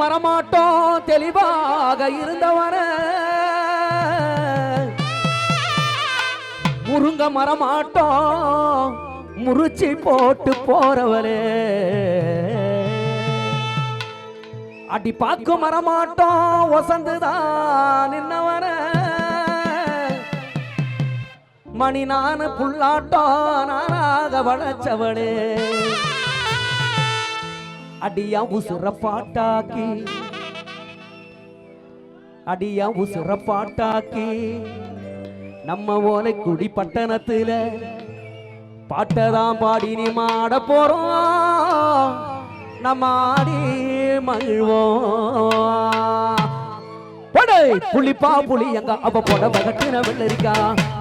மரமாட்டோம் தெளிவாக இருந்தவர முருங்க மரமாட்டோம் முறிச்சி போட்டு போறவரே அடி பார்க்க மரமாட்டோம் வசந்துதான் நின்னவர மணி நானு புல்லாட்டம் நானாக வளச்சவளே அடியா உசுர பாட்டாக்கி அடியா உசுர பாட்டாக்கி நம்ம ஓலை குடி பட்டணத்துல பாட்டதான் பாடி நீ மாட போறோம். நம்ம ஆடி மகிழ்வோம். புளிப்பா புளி எங்க அவ போட வகட்டின வெள்ளரிக்கா.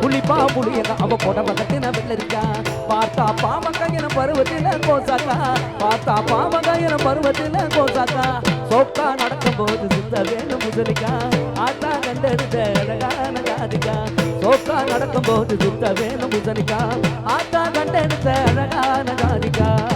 புளிப்பா புளி எங்க அவ போட வகட்டின வெள்ளரிக்கா. பார்த்தா பாமங்கையின பருவத்தில கோசாக்கா. பார்த்தா பாமங்கையின பருவத்தில கோசாக்கா. சோக்கா நடக்கும் போது சிந்த வேணும் முதலிக்கா. ஆத்தா கண்டெடுத்த அழகான ஜாதிக்கா சோக்கா நடக்கும் போது சிந்த வேணும் முதலிக்கா. ஆத்தா கண்டெடுத்த அழகான ஜாதிக்கா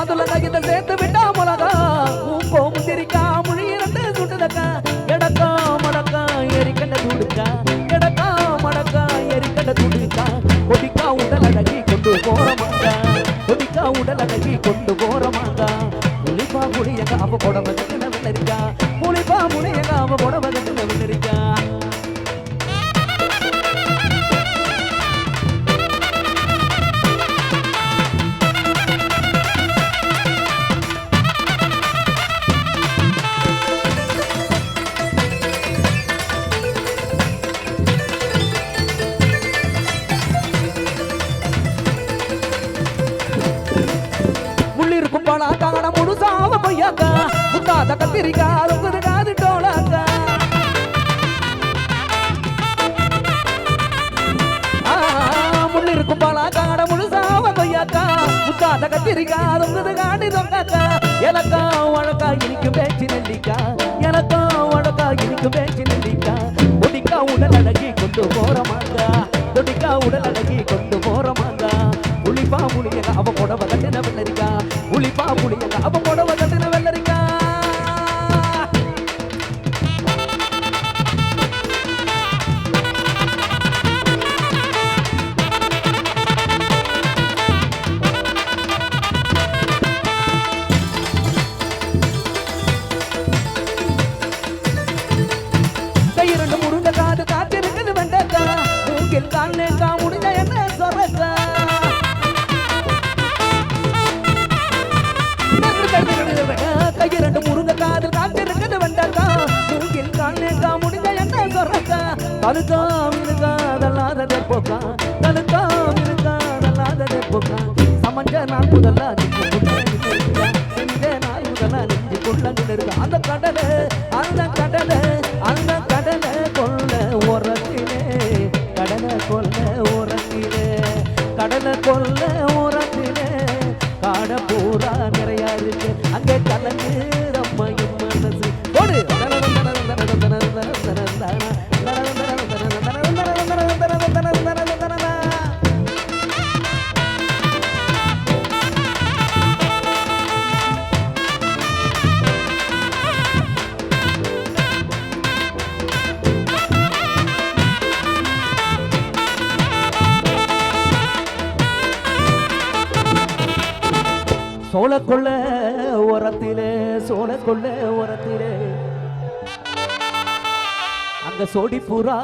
மதுல கையில சேர்த்து விட்டா மிளகா. மூங்கோ முந்திரிக்கா மொழி ரெண்டு சுண்டுதக்கா எடக்கா மடக்கா எரிக்கண்ட துடுக்கா. எடக்கா மடக்கா எரிக்கண்ட துடுக்கா. கொடிக்கா உடல் அடகி கொண்டு போறமாங்க கொடிக்கா உடல் கொண்டு போறமாங்க புளிப்பா புளியங்க அவ புடவ முட்டாத கத்திரிக்கா ரொங்குது காடி எனக்கா வழக்கா இனிக்கும் பேச்சு நெல்லிக்கா. எனக்கா வழக்கா இனிக்கும் பேச்சு நெல்லிக்கா. ஒடிக்கா உடல் அடக்கி கொண்டு போறமாங்க ஒடிக்கா உடல் அடக்கி கொண்டு போறமாங்க புளிப்பா புளியல அவ புடவ கட்டின வெள்ளரிக்கா. புளிப்பா புளியல அவ புடவ சொரக்கா கழுக்கா போக்கா. அதல்லாத தெப்போக்கா போக்கா. சமஞ்ச நான் முதல்ல செஞ்ச முதல்ல நெஞ்சு கொள்ளங்கள் அந்த கடலை அந்த கடலை அந்த கடலை கொள்ள உரத்திலே. கடலை கொல்ல உரத்திலே கடலை கொல்ல உரத்திலே. காட பூரா நிறைய இருக்கு. அங்கே கலந்து சோழ கொள்ள உரத்திலே சோழ கொள்ள உரத்திலே அங்க சோடி புறா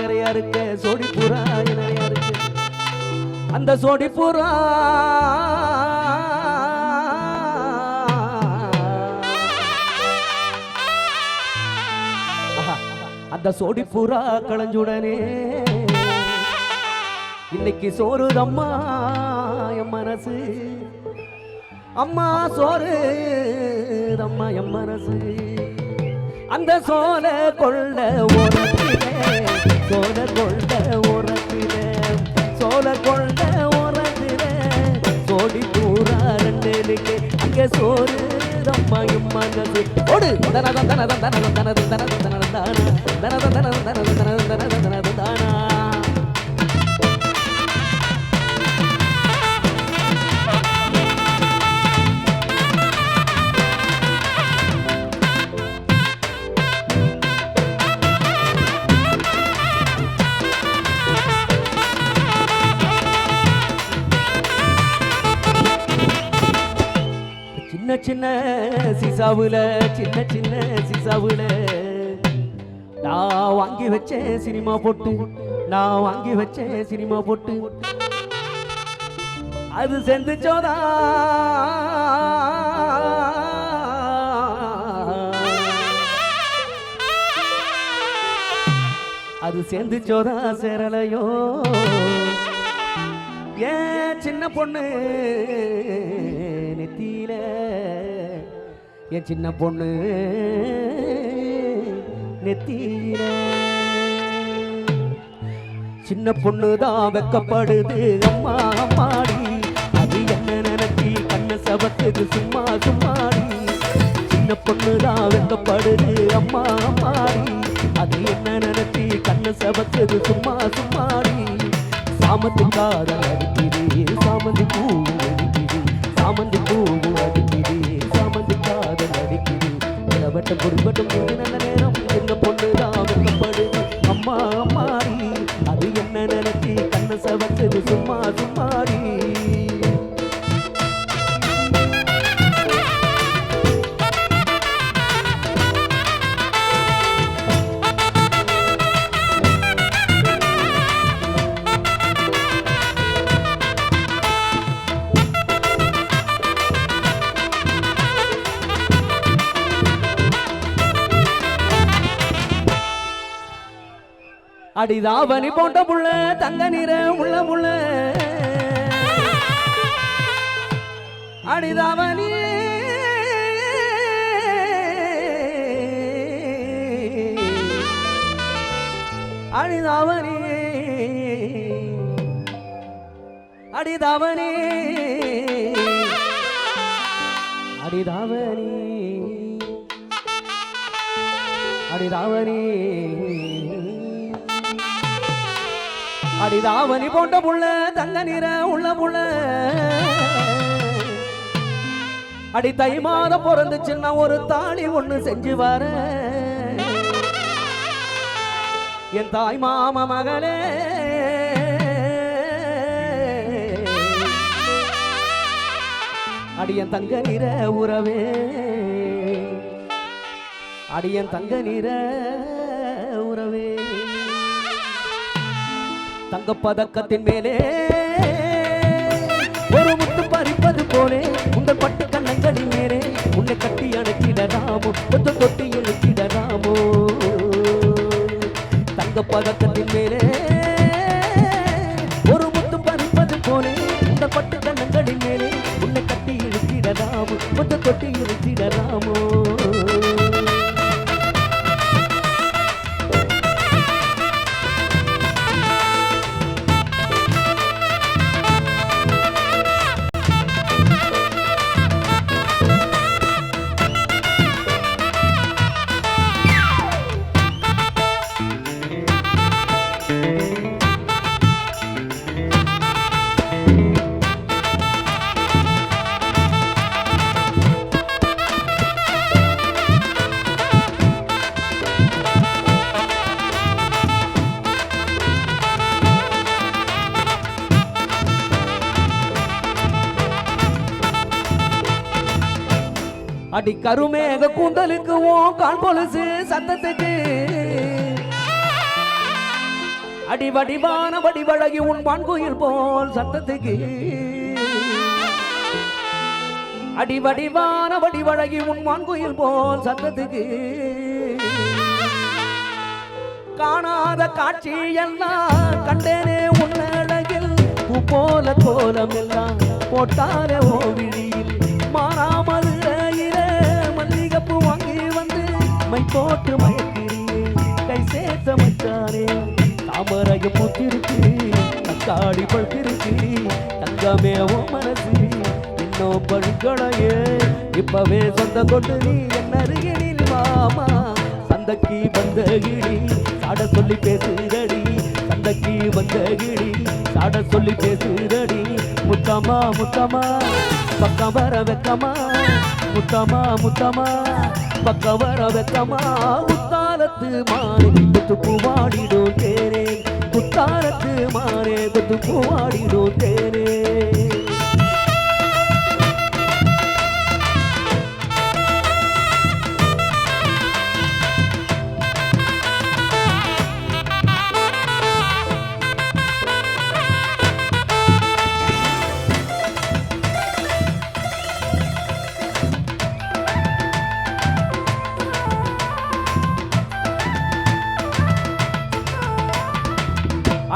நிறைய இருக்கு சோடி புறா நிறைய இருக்கு. அந்த சோடி புறா அந்த சோடி புறா களைஞ்சுடனே. இன்னைக்கு சோறுதம்மா என் மனசு. அம்மா சோறு அம்மா எம்மரசு அந்த சோல கொள்ள உரத்திலே சோல கொள்ள உரத்திலே சோல கொள்ள உரத்திலே சோடி பூரா ரெண்டுக்கு அங்கே சோறு அம்மா எம் மனசு ஓடு தனதம் தனதம் தனதம் தனதம் தனதம் தனதம் தானா தனதம் தனதம் தனதம் தனதம் சிசாவுல சின்ன சின்ன சிசாவுல நான் வாங்கி வச்சேன் சினிமா போட்டு நான் வாங்கி வச்சேன் சினிமா போட்டு. அது செந்துச்சோதா அது சேர்ந்துச்சோதா சேரலையோ. ஏன் சின்ன பொண்ணு நெத்தியில என் சின்ன பொண்ணு நெத்தியில. சின்ன பொண்ணு தான் வெக்கப்படுது. அம்மா அம்மாடி. அது என்ன நினைச்சி கண்ண சபத்துக்கு சும்மா சும்மாடி. சின்ன பொண்ணு தான் வெக்கப்படுது. அம்மா அம்மாடி. அது என்ன நினைச்சி கண்ண சபத்துக்கு சும்மா சும்மாடி. சாமந்தி காதல் அடிக்குது. சாமந்தி பூ அடிக்குது சாமந்தி பூ அடிக்குது இளவட்டம் குறும்பட்டம் கொஞ்ச நல்ல நேரம். எங்க பொண்ணு தான் வெக்கப்படுது அம்மா அம்மாடி அது என்ன நினைச்சி? கண்ணை சவச்சது சும்மா சும்மா. அடிதாவணி போட்ட புள்ள தங்க நிற உள்ள முள்ள. அடிதாவணி. அடிதாவணி. அடிதாவணி. அடிதாவணி. அடிதாவணி. அடிதாவணி போட்ட புள்ள தங்க நிற உள்ள புள்ள. அடி தை மாதம் பிறந்துச்சுன்னா ஒரு தாலி ஒண்ணு செஞ்சு வர. என் தாய் மாம மகளே. அடியன் தங்க நிற உறவே. அடியன் தங்க நிற தங்க பதக்கத்தின் மேலே. ஒரு முத்து பறிப்பது போலே உங்கள் பட்டு கண்ணங்களின் மேலே. உன்னை கட்டி அணைக்கிடலாமோ தொட்டி கொட்டி தங்க பதக்கத்தின் மேலே. ஒரு முத்து பறிப்பது போலே உங்கள் பட்டு கண்ணங்களின் மேலே. உன்னை கட்டி இழுக்கிடலாமோ கொத்து தொட்டி இழுக்கிடலாமோ அடி கருமேக கூந்தலுக்கு ஓ கால் பொலுசு சத்தத்துக்கு. அடி வடிவான வடிவழகி உன் வான்குயில் போல் சத்தத்துக்கு. அடி வடிவான வடிவழகி உன் வான்குயில் போல் சத்தத்துக்கு. காணாத காட்சி எல்லாம் கண்டேனே உன்னழகில் பூ போல கோலம் எல்லாம் போட்டாலே மாறாமல் நம்மை போட்டு மயக்கிறீ கை சேர்த்த மச்சானே தாமரைய பூத்திருக்கு தக்காளி பழுத்திருக்கு தங்கமே ஓ மனசு இன்னும் பழுக்களையே இப்பவே சொந்த கொண்டு நீ என்ன அருகினில் மாமா சந்தைக்கு வந்த கிளி சாட சொல்லி பேசுதடி. சந்தைக்கு வந்த கிளி சாட சொல்லி பேசுதடி. முத்தமா முத்தமா பக்கம் வர வெக்கமா முத்தமா முத்தமா பக்க வர வெக்கமா குத்தாலத்து மாறே குத்து பூவாடிடும் தேரே. குத்தாலத்து மாறே குத்து பூவாடிடும் தேரே.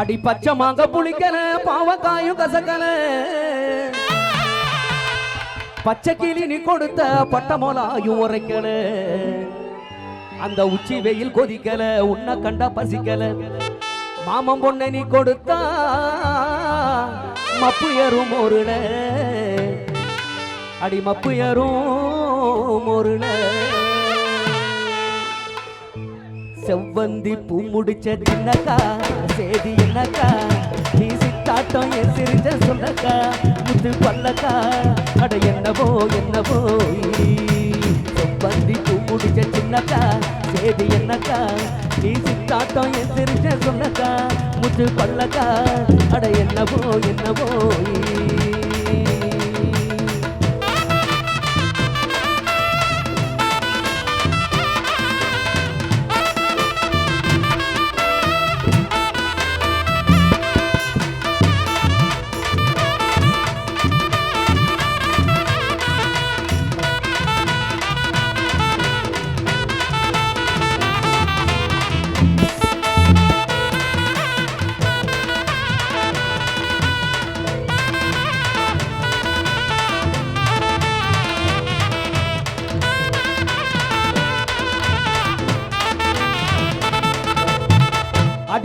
அடி பச்சை மாங்க புளிக்கல பாவக்காயும் கசக்கல. பச்சை கிளி நீ கொடுத்த பட்டமோலாயும் உரைக்கல. அந்த உச்சி வெயில் கொதிக்கல உன்னை கண்டா பசிக்கல. மாமன் பொண்ணை நீ கொடுத்தா மப்பு ஏறும் ஒருல அடி மப்பு ஏறும் ஒருல செவ்வந்தி பூ முடிச்ச தின்னக்கா சேதி என்னக்கா? நீ சித்தாட்டம் என் சிரிச்ச சொன்னக்கா முத்து பல்லக்கா? அட என்னவோ என்னவோ சொப்பந்தி பூ முடிச்ச சின்னக்கா? சேதி என்னக்கா? நீ சித்தாட்டம் என் சிரிச்ச சொன்னக்கா முத்து பல்லக்கா? அட என்னவோ என்னவோ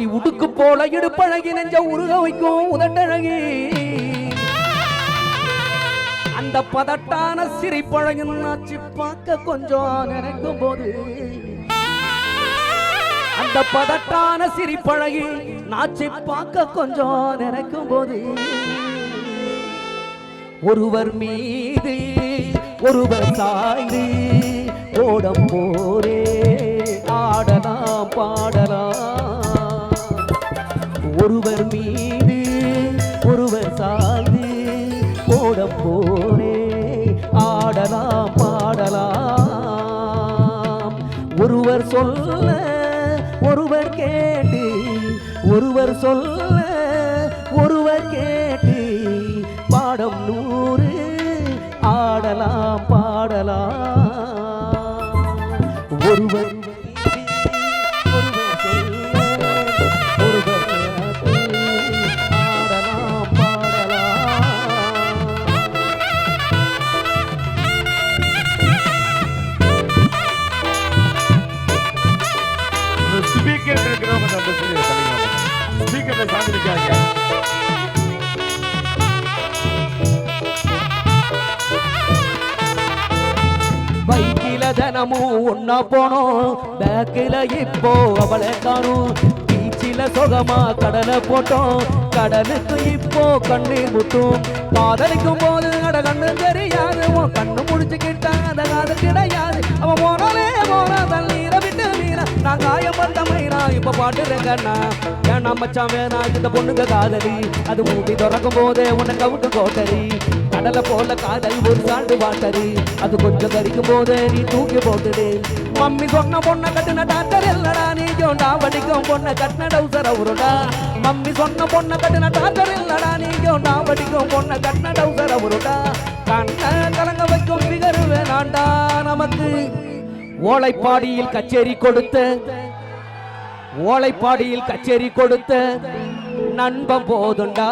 அடி உடுக்கு போல இடுப்பழகி நெஞ்ச உருக வைக்கும் உதட்டழகி அந்த பதட்டான சிரிப்பழகி நாச்சி பார்க்க கொஞ்சம் நினைக்கும் போது அந்த பதட்டான சிரிப்பழகி நாச்சி பார்க்க கொஞ்சம் நினைக்கும் போது ஒருவர் மீது ஒருவர் சாய்ந்து ஓடம் போரே ஆடலாம் பாட ஒருவர் மீது ஒருவர் சார்ந்து போட போரே ஆடலாம் பாடலாம். ஒருவர் சொல்ல ஒருவர் கேட்டு ஒருவர் சொல்ல ஒருவர் கேட்டு பாடம் நூறு ஆடலாம் பாடலாம். ஒருவர் பைக்கில தினமும் ஒன்னா போனோம். பேக்கில இப்போ அவளை காணும். பீச்சில சுகமா கடலை போட்டோம். கடலுக்கு இப்போ கண்ணு முட்டும் காதலிக்கும் போது அட கண்ணு தெரியாது. உன் கண்ணு முடிச்சுக்கிட்டா அந்த காதல் கிடையாது. அவன் போனாலே போனா தண்ணீரை விட்டு மீனா நான் காயப்பட்ட மயிரா இப்ப பாட்டு கண்ணா ஏன்னா மச்சான் வேணா இந்த பொண்ணுங்க காதலி. அது மூடி திறக்கும் போதே உன்னை கவுட்டு கோட்டரி கடலை போல காதல் ஒரு சாண்டு வாட்டரு அது கொஞ்சம் கறிக்கும் போது நீ தூக்கி போட்டுடு. மம்மி சொன்ன பொண்ணை கட்டுன டாக்டர் இல்லடா நீ ஜோண்டா வடிக்கும் பொண்ணை கட்டின டவுசர் அவருடா மம்மி சொன்ன பொண்ணை கட்டுன டாக்டர் இல்லடா நீ ஜோண்டா வடிக்கும் பொண்ணை கட்டின டவுசர் அவருடா கண்ண கலங்க வைக்கும் பிகரு வேணாண்டா நமக்கு. ஓலைப்பாடியில் கச்சேரி கொடுத்த ஓலைப்பாடியில் கச்சேரி கொடுத்த நண்பன் போதுண்டா.